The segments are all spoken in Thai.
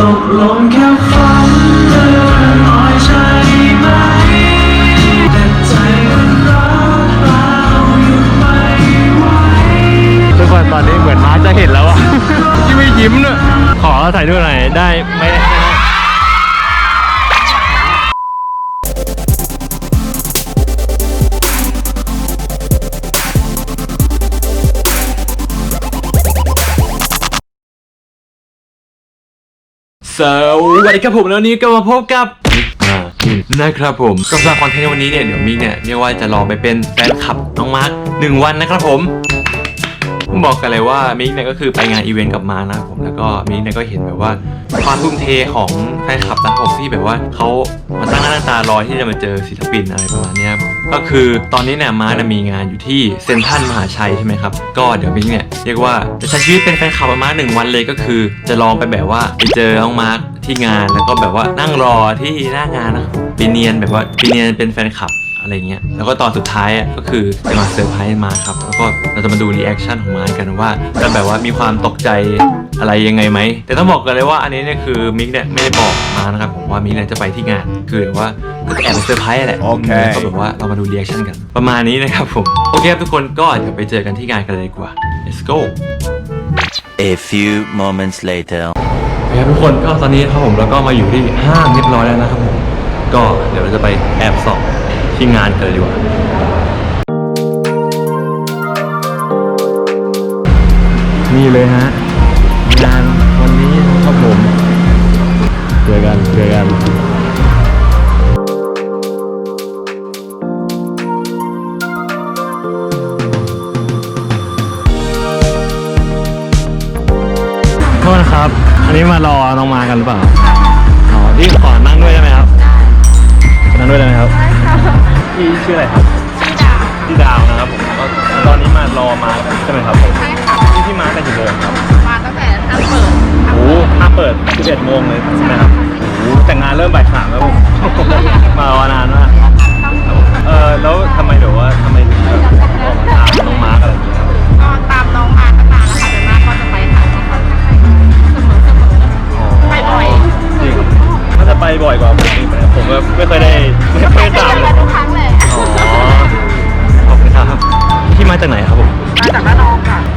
ตกลงแค่ฝันเลื่อนลอยใช่ไหม แต่ใจมันรักเราหยุดไม่ไหว ทุกคนตอนนี้เหมือนม้าจะเห็นแล้วอะ ที่ไม่ยิ้มเนอะขอถ่ายด้วยหน่อยได้ไหม สวัสดีครับผมแล้วนี้ก็มาพบกับอ่นะครับผมก็สำหรับคอนเทนต์ในวันนี้เนี่ยเดี๋ยวมิกเนี่ยเรียกว่าจะลองไปเป็นแฟนคลับน้องมาร์คหนึ่งวันนะครับผม บอกกันเลยว่ามิกเนี่ยก็คือไปงานอีเวนต์กับมาร์คนะผมแล้วก็มิกเนี่ยก็เห็นแบบว่าความทุ่มเทของแฟนคลับนะผมที่แบบว่าเขามาตั้งหน้าตั้งตารอที่จะมาเจอศิลปินอะไรประมาณนี้ผมก็คือตอนนี้เนี่ยมาร์คเนี่ยมีงานอยู่ที่เซ็นทรัลมหาชัยใช่ไหมครับก็เดี๋ยวมิกเนี่ยเรียกว่าจะใช้ชีวิตเป็นแฟนคลับมาร์คหนึ่งวันเลยก็คือ จะลองไปแบบว่าไปเจอน้องมาร์คที่งานแล้วก็แบบว่านั่งรอที่หน้างานนะครับไปเนียนแบบว่าไปเนียนเป็นแฟนคลับ อะไรเงี้ยแล้วก็ตอนสุดท้ายอะก็คือจะมาเซอร์ไพรส์มาครับแล้วก็เราจะมาดูรีแอคชั่นของมากันว่าจะแบบว่ามีความตกใจอะไรยังไงไหมแต่ต้องบอกกันเลยว่าอันนี้เนี่ยคือมิกเนี่ยไม่ได้บอกมานะครับผมว่ามิกเนี่ยจะไปที่งานคือแบบว่าก็จะแอบไปเซอร์ไพรส์แหละโอเคก็แบบว่าเรามาดูรีแอคชั่นกัน ประมาณนี้นะครับผมโอเคครับทุกคนก็เดี๋ยวไปเจอกันที่งานกันเลยดีกว่า let's go A few moments later. โอเคครับทุกคนก็ตอนนี้ครับผมแล้วก็มาอยู่ที่ห้างเรียบร้อยแล้วนะครับผมก็เดี๋ยวเราจะไปแอบส่อง ที่งานกันเลยดีกว่านี่เลยฮะงานวันนี้ครับผมเจอกันเจอกันโทษนะครับ อันนี้มารอน้องมากันหรือเปล่า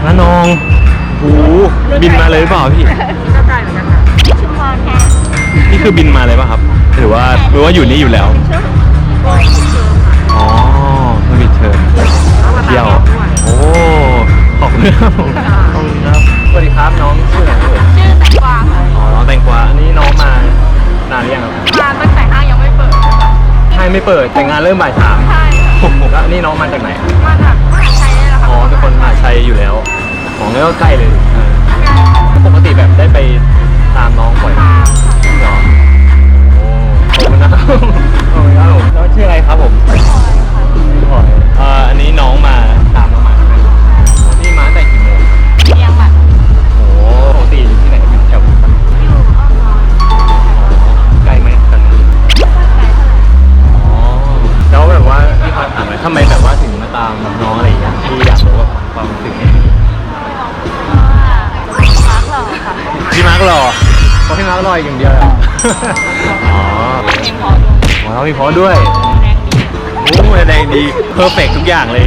านน้องค่ะน้าน้องโอ้โหบินมาเลยหรือเปล่าพี่ ก็ไกลเหมือนกันค่ะชุมพรค่ะนี่คือบินมาเลยป่ะครับ หรือว่าหรือว่าอยู่นี่อยู่แล้วโอ้ยเชิญค่ะอ๋อไม่มีเชิญแล้วมาตามเที่ยวน้องด้วย โอ้ขอบคุณครับผมขอบคุณครับสวัสดีครับน้องชื่ออะไรครับผมชื่อแตงกวาค่ะอ๋อน้องแตงกวาอันนี้น้องมานานหรือยังครับมาตั้งแต่ห้างยังไม่เปิดเลยค่ะใช่ไม่เปิดแต่งานเริ่มบ่ายสามใช่ค่ะโอ้โหแล้วนี่น้องมาจากไหนครับ เป็นคนมหาชัยอยู่แล้วอ๋องั้นก็ใกล้เลยเออปกติแบบได้ไปตามน้องบ่อยไหมเหรอโอ้ขอบคุณนะครับขอบคุณครับผมแล้วชื่ออะไรครับผม ร์กหล่อเพราะพี่มาร์กหล่ออย่างเดียวเหรออ๋อเพลงพอดูอ๋อมีเพราะด้วยแรงดีโอ้แรงดีเพอร์เฟกทุกอย่างเลย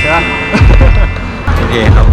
ใช่ปะโอเคครับ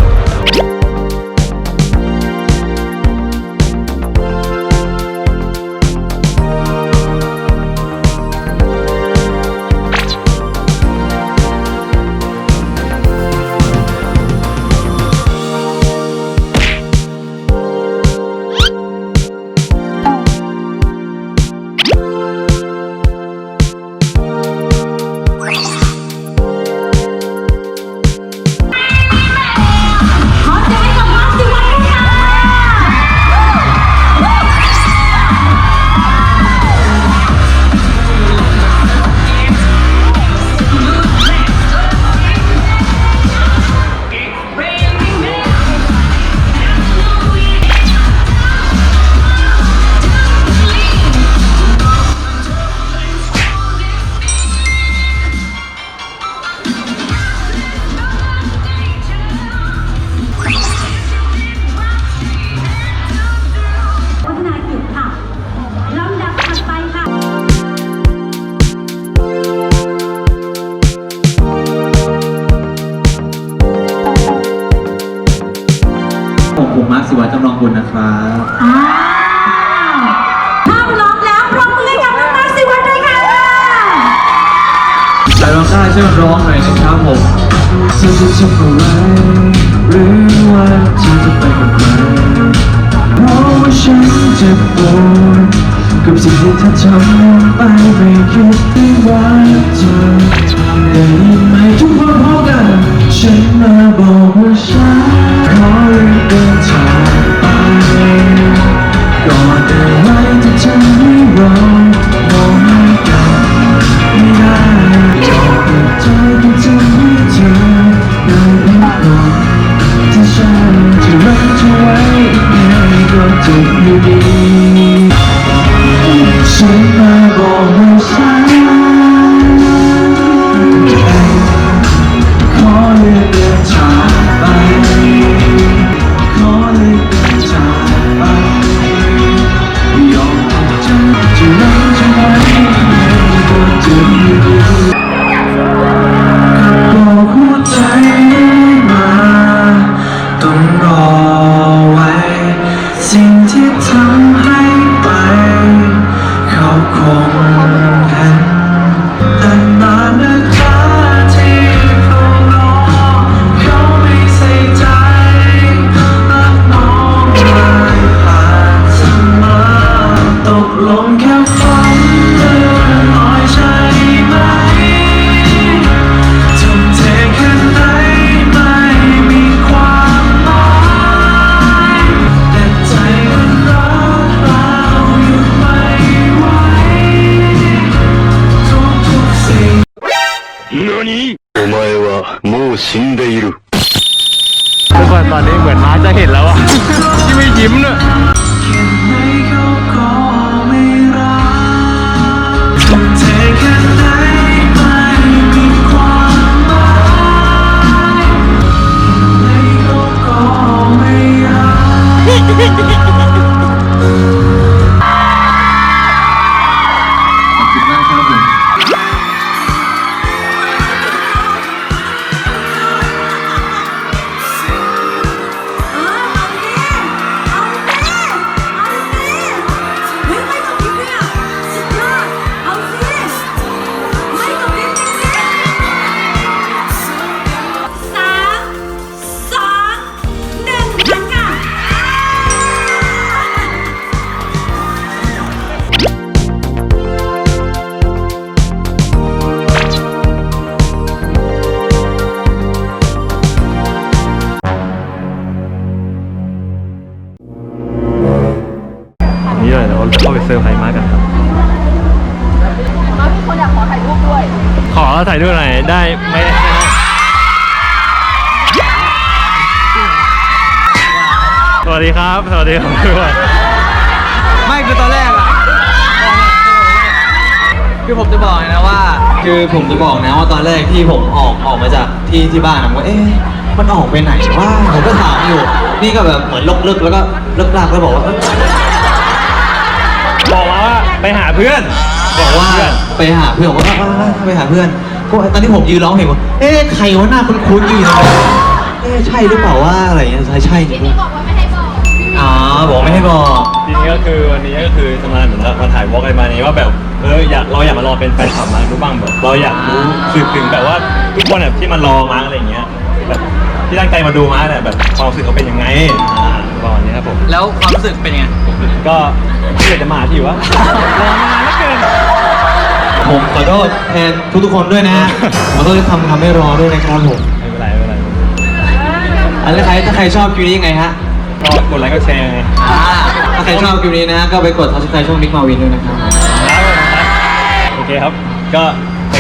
ครับอ้าวถ้าพร้อมแล้วปรบมือให้กับน้องมาร์คสิวัตรด้วยค่ะใครร้องได้ช่วยร้องหน่อยนะครับผมเธอจะทำอะไรหรือว่าเธอจะไปกับใครเพราะว่าฉันเจ็บปวดกับสิ่งที่เธอทำไปไม่คิดว่าเธอได้ยินไหมทุกคนพร้อมกันฉันมาบอกว่าฉัน 死んでいる。 ทุกคนตอนนี้เหมือนม้าจะเห็นแล้วอะ ที่ไม่ยิ้มเนอะ ได้ไหมสวัสดีครับ สวัสดีครับทุกคนไม่คือตอนแรกอะคือผมจะบอกนะว่า คือผมจะบอกนะว่าตอนแรกที่ผมออกออกมาจากที่ที่บ้านผมก็เอ๊ะมันออกไปไหนว่าผมก็ถามอยู่ นี่ก็แบบเหมือนลกลึกแล้วก็เลิกลากแล้วบอกว่าเอ้ยบอกมาว่าไปหาเพื่อน บอกว่าเพื่อนไปหาเพื่อนบอกว่าอ่าไปหาเพื่อน ก็ตอนที่ผมยืนร้องเพลงว่าเอ๊ะใครวะหน้าคุ้นๆอยู่ตรงนั้นเอ๊ะใช่หรือเปล่าว่าอะไรอย่างเงี้ยใช่ใช่จริงพี่บอกว่าไม่ให้บอกอ๋อบอกไม่ให้บอกทีนี้ก็คือวันนี้ก็คือจะมาเหมือนมาถ่ายวอล์กอะไรมานี้ว่าแบบเอออยากเราอยากมารอเป็นแฟนคลับมารู้บ้างแบบเราอยากรู้สืบถึงแบบว่าทุกคนแบบที่มารอมาอะไรอย่างเงี้ยแบบที่ตั้งใจมาดูมาเนี่ยแบบความรู้สึกเขาเป็นยังไงอ่าประมาณนี้ครับผมแล้วความรู้สึกเป็นยังไงก็ไม่อยากจะมาที่วะ ผมขอโทษแทนทุกๆคนด้วยนะ ขอโทษที่ทำทำให้รอด้วยนะครับผมไม่เป็นไรไม่เป็นไรอันนี้ใครถ้าใครชอบคลิปนี้ยังไงฮะก็กดไลค์กดแชร์ไงอ่าถ้าใครชอบคลิปนี้นะฮะก็ไปกด subscribe ช่องมิกมาวินด้วยนะครับโอเคครับ ก็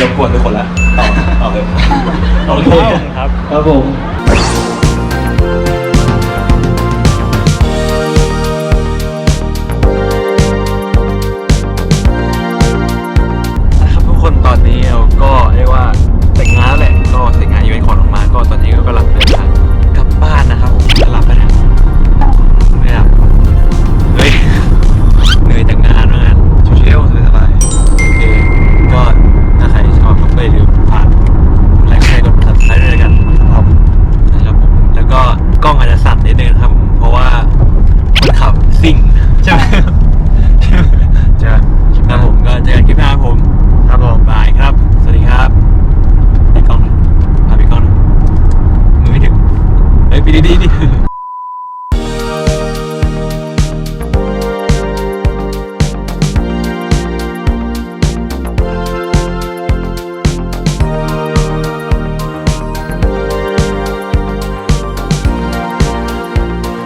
รบกวนทุกคนแล้วต่อต่อเลยโอเคครับครับผม